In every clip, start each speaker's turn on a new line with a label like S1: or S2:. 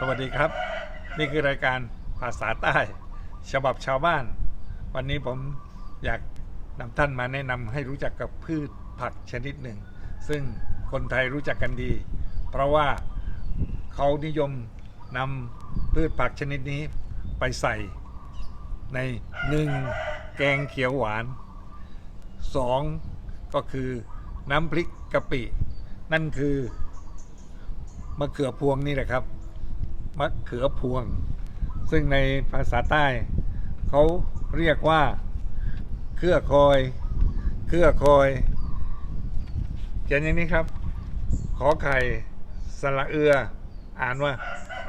S1: สวัสดีครับ นี่คือรายการภาษาใต้ ฉบับชาวบ้าน วันนี้ผมอยากนำท่านมาแนะนำให้รู้จักกับพืชผักชนิดหนึ่ง ซึ่งคนไทยรู้จักกันดี เพราะว่าเขานิยมนำพืชผักชนิดนี้ไปใส่ ในหนึ่งแกงเขียวหวานสองก็คือน้ำพริกกะปิ นั่นคือมะเขือพวงนี่แหละครับ มะเขือพวง ซึ่งในภาษาใต้ เขาเรียกว่า เครือคอย เครือคอยเขียนอย่างนี้ครับ ขอไข่สระเอือ อ่านว่า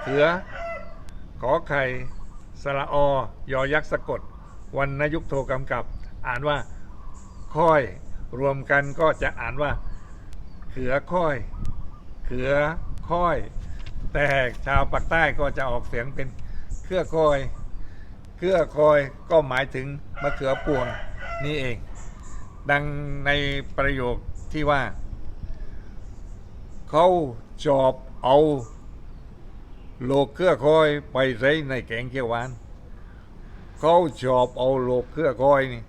S1: เขือ ขอไข่สระออยอยักษ์สะกด วันนยุคโทกำกับ อ่านว่าค่อย รวมกันก็จะอ่านว่า เขือค่อย เขือค่อย แต่ชาวปากใต้ก็จะออกเสียงเป็นเครือคอยเครือคอยก็หมายถึงมะเขือพวงนี่เอง ดังในประโยคที่ว่า เขาจอบเอาโลกเครือคอยไปใส่ในแกงเขียวหวาน เขาจอบเอาโลกเครือคอยนี่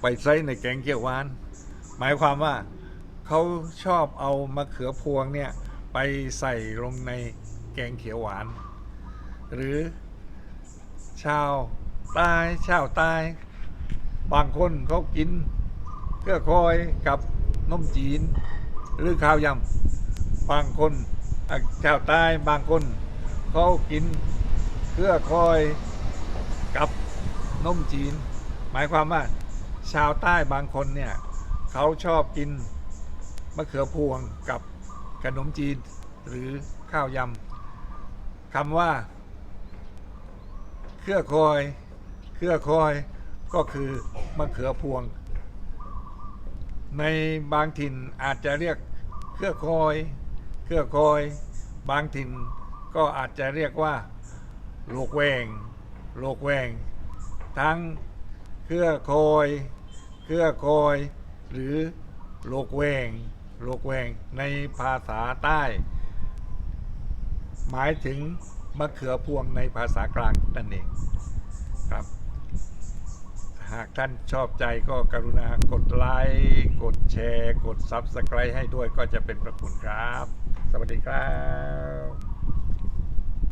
S1: ไปใส่ในแกงเขียวหวาน หมายความว่าเขาชอบเอามะเขือพวงเนี่ยไปใส่ลงใน แกงเขียวหวาน หรือ ชาวใต้ชาวใต้บางคนเขากินเกื้อคอยกับนมจีน หรือข้าวยำบางคนชาวใต้บางคนเขากินเกื้อคอยกับนมจีน หมายความว่า ชาวใต้บางคนเนี่ยเขาชอบกินมะเขือพวงกับขนมจีนหรือข้าวยำ คำว่า เครือคอย เครือคอยก็คือมะเขือพวง ในบางถิ่นอาจจะเรียกเครือคอย เครือคอย บางถิ่นก็อาจจะเรียกว่าโลกแวงโลกแวง ทั้งเครือคอย เครือคอย หรือโลกแวงโลกแวงในภาษาใต้ หมายถึงมะเขือพวงในภาษากลางนั่นเองครับ หากท่านชอบใจก็กรุณากดไลค์กดแชร์ กด Subscribe ให้ด้วยก็จะเป็นประคุณครับ สวัสดีครับ